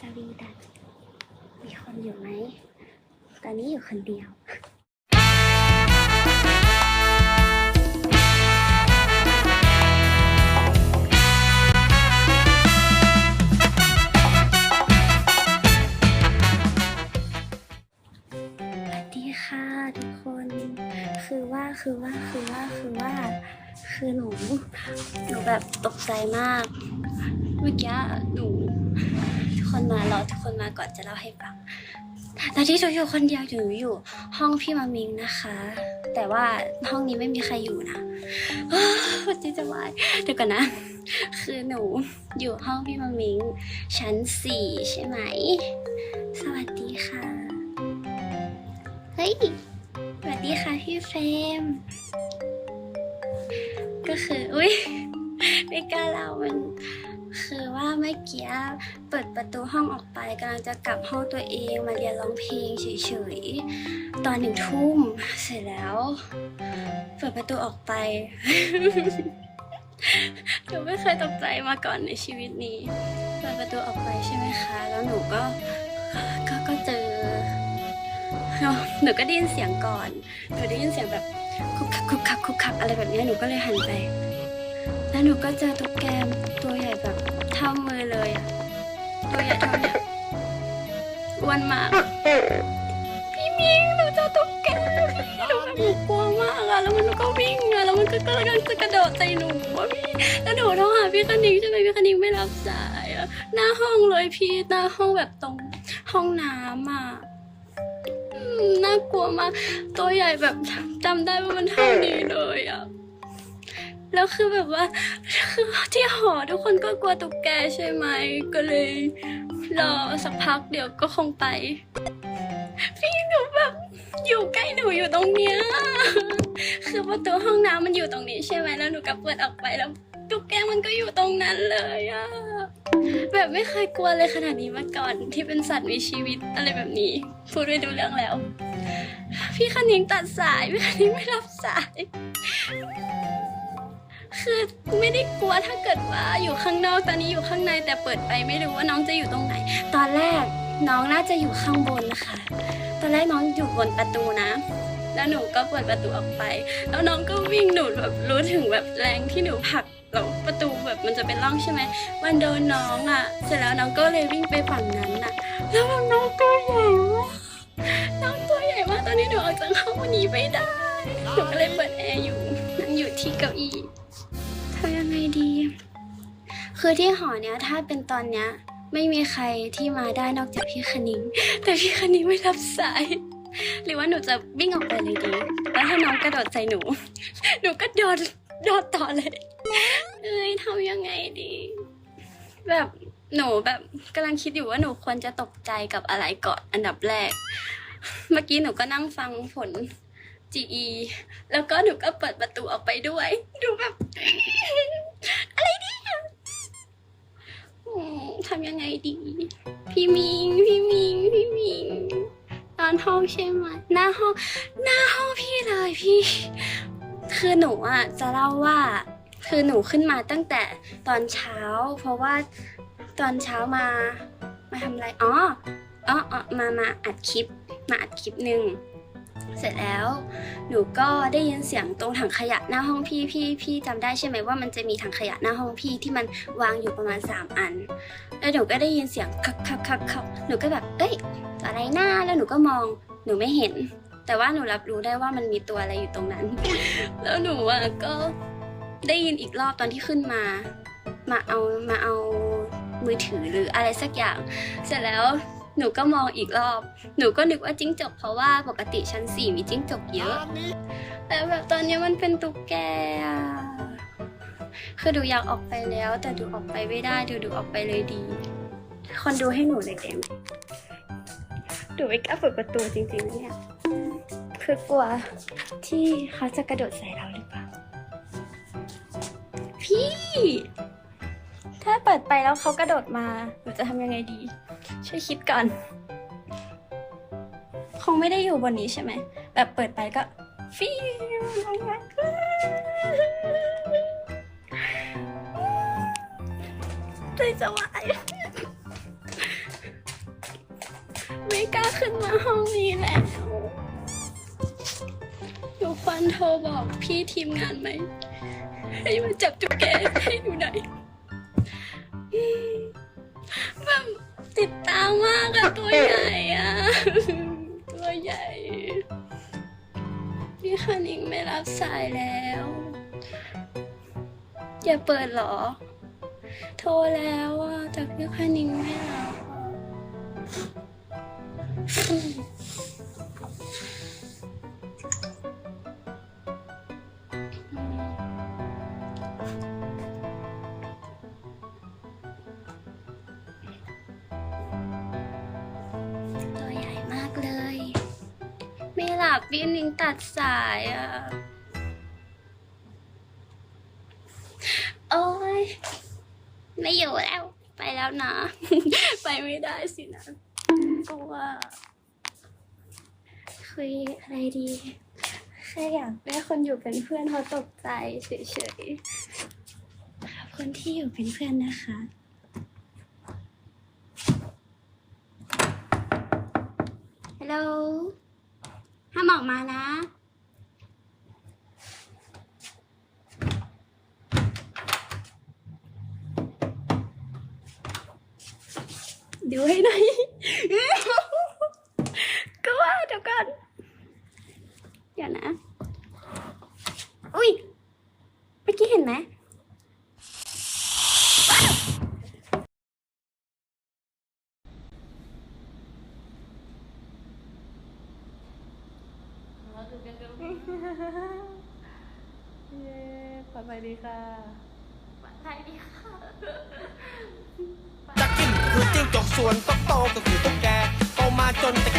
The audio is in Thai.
สวีดันมีคนอยู่ไหม ตอนนี้อยู่คนเดียวสวัสดีค่ะทุกคนคือว่าคือว่าคือว่าคือว่า คือหนู หนูแบบตกใจมาก เมื่อกี้หนู คนมารอทุกคนมาก่อนจะเล่าให้ฟังตอนที่หนูอยู่คนเดียวหนูอยู่ ห้องพี่มามิงนะคะ แต่ว่าห้องนี้ไม่มีใครอยู่นะวหัวใจจะวายเดี๋ยวก่อนนะ คือหนูอยู่ห้องพี่มามิง ชั้นสี่ใช่ไหม สวัสดีค่ะ เฮ้ย สวัสดีค่ะพี่เฟมก็คือ อุ้ยไม่กล้าเล่ามัน คือว่าเมื่อกี้เปิดประตูห้องออกไปกำลังจะกลับห้องตัวเองมาเรียนร้องเพลงเฉยๆ ตอนหนึ่งทุ่มเสร็จแล้ว เปิดประตูออกไปหนูไม่เคยตกใจมาก่อนในชีวิตนี้ เปิดประตูออกไปใช่ไหมคะ แล้วหนูก็ก็ก็เจอ หนูก็ได้ยินเสียงก่อน หนูได้ยินเสียงแบบคุกคักคุกคักคุกคักอะไรแบบนี้หนูก็เลยหันไป แล้วหนูก็เจอตุ๊กแกตัวใหญ่แบบเท่ามือเลยอะตัวใหญ่เท่าเนี้ยอ้วนมาก พี่มิงหนูเจอตุ๊กแกหนูแบบหนูกลัวมากอะแล้วมันก็วิ่งอะแล้วมันก็กำลังจะกระโดดใส่หนูอะพี่แล้วหนูโทรหาพี่คณิงใช่ไหมพี่คณิงไม่รับสายอะหน้าห้องเลยพี่หน้าห้องแบบตรงห้องน้ำอะน่ากลัวมาก ตัวใหญ่แบบจำได้ว่ามันเท่านี้เลยอะ แล้วคือแบบว่าคือที่หอทุกคนก็กลัวตุ๊กแกใช่ไหม ก็เลยรอสักพักเดี๋ยวก็คงไป พี่หนูแบบอยู่ใกล้หนูอยู่ตรงเนี้ยคือประตูห้องน้ำมันอยู่ตรงนี้ใช่ไหมแล้วหนูก็เปิดออกไปแล้วตุ๊กแกมันก็อยู่ตรงนั้นเลยอะแบบไม่เคยกลัวเลยขนาดนี้มาก่อนที่เป็นสัตว์มีชีวิตอะไรแบบนี้ พูดไม่ดูเรื่องแล้ว พี่คณิงตัดสาย พี่คณิงไม่รับสาย คือไม่ได้กลัวถ้าเกิดว่าอยู่ข้างนอกตอนนี้อยู่ข้างในแต่เปิดไปไม่รู้ว่าน้องจะอยู่ตรงไหน ตอนแรกน้องน่าจะอยู่ข้างบนนะคะตอนแรกน้องอยู่บนประตูนะ แล้วหนูก็เปิดประตูออกไป แล้วน้องก็วิ่งหนูแบบรู้ถึงแบบแรงที่หนูผลักแล้วประตูแบบมันจะเป็นร่องใช่ไหมมันโดนน้องอะ เสร็จแล้วน้องก็เลยวิ่งไปฝั่งนั้นน่ะ แล้วน้องตัวใหญ่มากน้องตัวใหญ่มากตอนนี้หนูออกจากห้องหนีไม่ได้ หนูก็เลยเปิดแอร์อยู่นั่งอยู่ที่เก้าอี้ คือที่หอเนี้ยถ้าเป็นตอนเนี้ยไม่มีใครที่มาได้นอกจากพี่คณิง แต่พี่คณิงไม่รับสาย หรือว่าหนูจะวิ่งออกไปเลยดี แล้วถ้าน้องกระโดดใส่หนู หนูก็โดดโดดต่อเลย เอ้ยทำยังไงดี แบบหนูแบบกำลังคิดอยู่ว่าหนูควรจะตกใจกับอะไรก่อนอันดับแรก เมื่อกี้หนูก็นั่งฟังผล GE แล้วก็หนูก็เปิดประตูออกไปด้วย ดูแบบ อะไรเนี่ยอืม ทำยังไงดี พี่มิง พี่มิง พี่มิงตอนห้องใช่ไหมหน้าห้อง หน้าห้องพี่เลยพี่ คือหนูอะจะเล่าว่า คือหนูขึ้นมาตั้งแต่ตอนเช้า เพราะว่าตอนเช้ามา มาทำอะไร อ๋อ อ๋ออ๋อมา มาอัดคลิป มาอัดคลิปหนึ่ง เสร็จแล้ว หนูก็ได้ยินเสียงตรงถังขยะหน้าห้องพี่พี่พี่จำได้ใช่ไหมว่ามันจะมีถังขยะหน้าห้องพี่ที่มันวางอยู่ประมาณ 3 อัน แล้วหนูก็ได้ยินเสียงคักคักคักคักหนูก็แบบเอ้ยอะไรหน้าแล้วหนูก็มองหนูไม่เห็น แต่ว่าหนูรับรู้ได้ว่ามันมีตัวอะไรอยู่ตรงนั้น แล้วหนูอะก็ได้ยินอีกรอบตอนที่ขึ้นมา มาเอามาเอามือถือหรืออะไรสักอย่าง เสร็จแล้ว หนูก็มองอีกรอบ หนูก็นึกว่าจิ้งจกเพราะว่าปกติชั้นสี่มีจิ้งจกเยอะ แต่แบบตอนนี้มันเป็นตุ๊กแกอะคือดูอยากออกไปแล้ว แต่ดูออกไปไม่ได้ดูดูออกไปเลยดี คนดูให้หนูเลยเต็มดูไม่กล้าเปิดประตูจริงๆนะเนี่ย คือกลัวที่เขาจะกระโดดใส่เราหรือเปล่า พี่ ถ้าเปิดไปแล้วเขากระโดดมาหนูจะทำยังไงดี ช่วยคิดก่อน คงไม่ได้อยู่บนนี้ใช่ไหม แบบเปิดไปก็ฟิวลงมาใจจะวายขึ้นมาห้องนี้แล้วหนูฟันโทรบอกพี่ทีมงานไหม ให้มาจับจุกแกให้หนูหน่อยามมากอะตัวใหญ่อะตัวใหญ่ พี่คณิงไม่รับสายแล้ว อย่าเปิดหรอ โทรแล้วอะแต่พี่คณิงไม่รับ ไม่หลับพี่นิงตัดสายอะ โอ้ย ไม่อยู่แล้ว ไปแล้วนะ ไปไม่ได้สินะกลัวคุยอะไรดี แค่อยากได้คนอยู่เป็นเพื่อนเขาตกใจเฉยๆขอบคนที่อยู่เป็นเพื่อนนะคะ ฮัลโหล ห้า มออกมานะ ดูให้หน่อยก็ว่าเดี๋ยวก่อนเดี๋ยวนะ อุ้ยเมื่อกี้เห็นไหม เย้ปลอดภัยดีค่ะใครดีค่ะจักกินคือจิ้งจกส่วนต๊อกโตก็คือตุ๊กแกโตมาจนจะ